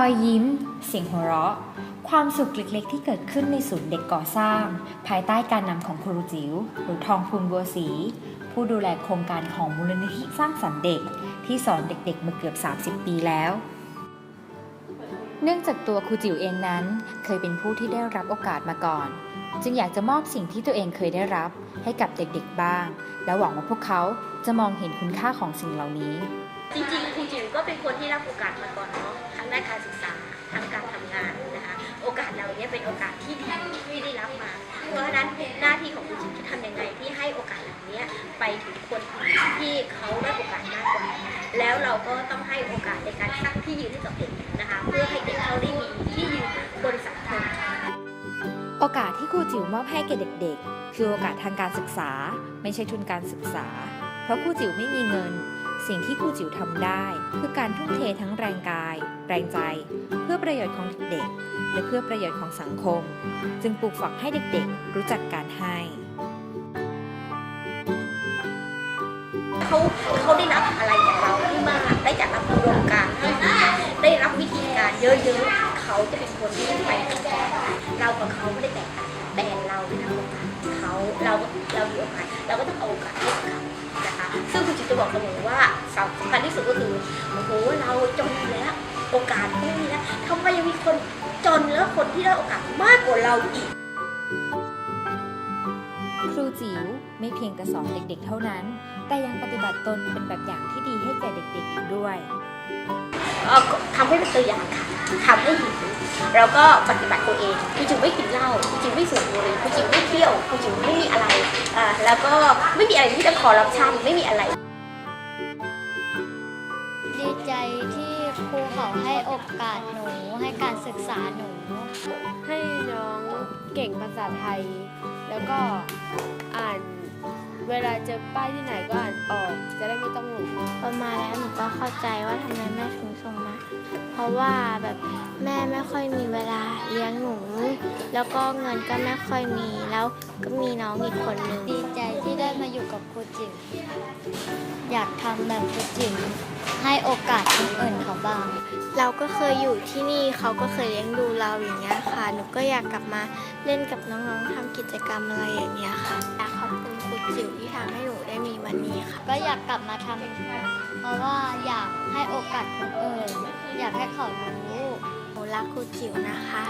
อยยิ้ม เสียงหัวเราะ ความสุขเล็กๆ ที่เกิดขึ้นในศูนย์เด็กก่อสร้าง ภายใต้การนำของครูจิ๋วหรือทองพูนบัวศรีผู้ดูแลโครงการของมูลนิธิสร้างสรรค์เด็ก ที่สอนเด็กๆมาเกือบ 30 ปีแล้วเนื่องจากตัวครูจิ๋วเองนั้น เคยเป็นผู้ที่ได้รับโอกาสมาก่อน จึงอยากจะมอบสิ่งที่ตัวเองเคยได้รับให้กับเด็กๆบ้าง และหวังว่าพวกเขาจะมองเห็นคุณค่าของสิ่งเหล่านี้ จริงๆครูจิ๋วก็เป็นคนที่รับโอกาสมาก่อนเนาะ ทั้งด้านการศึกษาทั้งการทำงานนะคะโอกาสเหล่านี้เป็นโอกาสที่ดีที่ได้รับมา เพราะฉะนั้นหน้าที่ของครูจิ๋วจะทำยังไงที่ให้โอกาสเหล่านี้ไปถึงคนอื่นที่เขาได้โอกาสมากกว่า แล้วเราก็ต้องให้โอกาสในการสร้างที่ยืนให้กับเด็กนะคะเพื่อให้เด็กเขาได้มีที่ยืนบนสังคมโอกาสที่ครูจิ๋วมอบให้แก่เด็ก ๆ คือโอกาสทางการศึกษา ไม่ใช่ทุนการศึกษา เพราะครูจิ๋วไม่มีเงิน สิ่งที่ครูจิ๋วทำได้ คือการทุ่มเททั้งแรงกาย แรงใจ เพื่อประโยชน์ของเด็กๆ และเพื่อประโยชน์ของสังคม จึงปลูกฝังให้เด็กๆ รู้จักการให้เขาเขาได้รับอะไรจากเราที่มากได้จากรับอุดมการณ์ได้รับวิธีการเยอะๆเขาจะเป็นคนที่ไปต่อเรากับเขาไม่ได้แตกต่างแต่เราได้รับโอกาสเขาเราเรามีโอกาสเราก็ต้องเอาโอกาสให้กับเขา นะคะ ซึ่งคุณจิตจะบอกเสมอว่าสำคัญที่สุดก็คือโอ้โหเราจนแล้ว โอกาสไม่มีแล้วทำไมยังมีคนจนแล้วคนที่ได้โอกาสมากกว่าเราอีก ครูจิ๋วไม่เพียงแต่สอนเด็กๆ เท่านั้น แต่ยังปฏิบัติตนเป็นแบบอย่างที่ดีให้แก่เด็กๆอีกด้วยเอ่อทำให้เป็นตัวอย่างค่ะ ทำให้เห็นแล้วก็ปฏิบัติตัวเองคุณจิ๋วไม่กินเหล้าคุณจิ๋วไม่สูบบุหรี่คุณจิ๋วไม่เที่ยวคุณจิ๋วไม่มีอะไรอ่าแล้วก็ไม่มีอะไรที่จะคอร์รัปชันไม่มีอะไร ดีใจที่ครูเขาให้โอกาสหนูให้การศึกษาหนู ให้น้องเก่งภาษาไทย แล้วก็อ่าน เวลาเจอป้ายที่ไหนก็อ่านออก จะได้ไม่ต้องหลงประมาณแล้วหนูก็เข้าใจว่าทำไมแม่ถึงส่งมา เพราะว่าแบบแม่ไม่ค่อยมีเวลาเลี้ยงหนู แล้วก็เงินก็ไม่ค่อยมี แล้วก็มีน้องอีกคนหนึ่งดีใจที่ได้มาอยู่กับครูจิ๋วอยากทำแบบครูจิ๋วให้โอกาสคนอื่นเขาบ้าง เราก็เคยอยู่ที่นี่เขาก็เคยเลี้ยงดูเราอย่างเงี้ยค่ะ หนูก็อยากกลับมาเล่นกับน้องๆทำกิจกรรมอะไรอย่างเงี้ยค่ะอยากขอบคุณครู จิ๋วที่ทำให้หนูได้มีวันนี้ค่ะ ก็อยากกลับมาทำเพราะว่าอยากให้โอกาสคนอื่นอยากให้เขารู้หนูรักครูจิ๋วนะคะ